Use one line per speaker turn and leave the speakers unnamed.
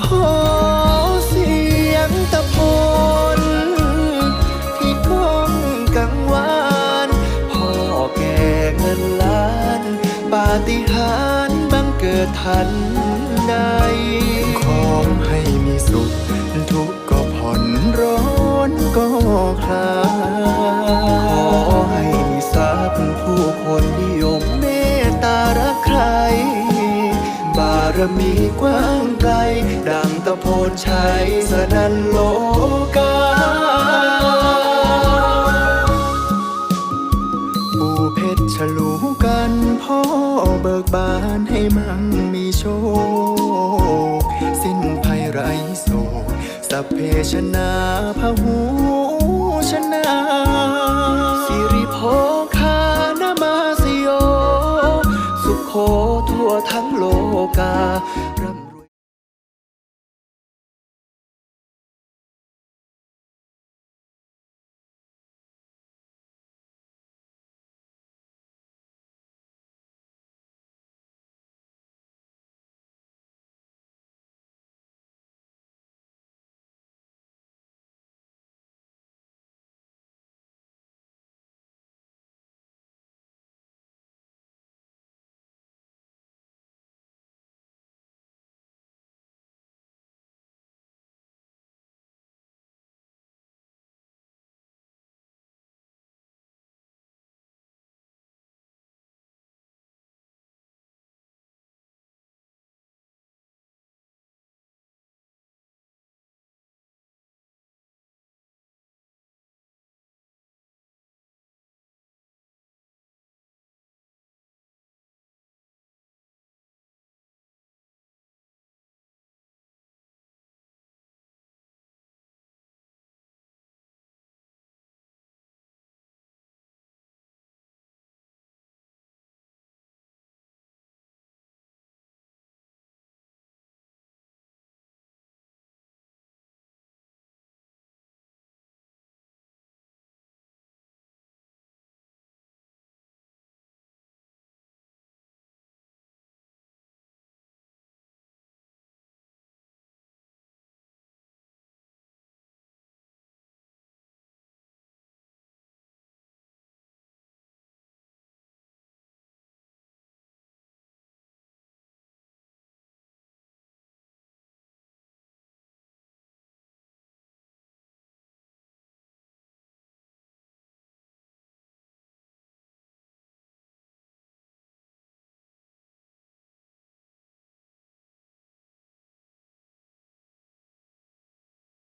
ขอเสียงตะโพนที่ก้องกังวานพ่อแก่เงินล้านปาฏิหาริย์บังเกิดทันใดขอ
ให้มีสุข
ารมีกว้างไกลดังตะโพนชัยสนันโลกาป
ู่เพชรฉลูกันพ่อเบิกบานให้มั่งมีโชค สิ้นภัยไรโศกสัพเพชนาพหูชนะ
ทั่วทั้งโลกา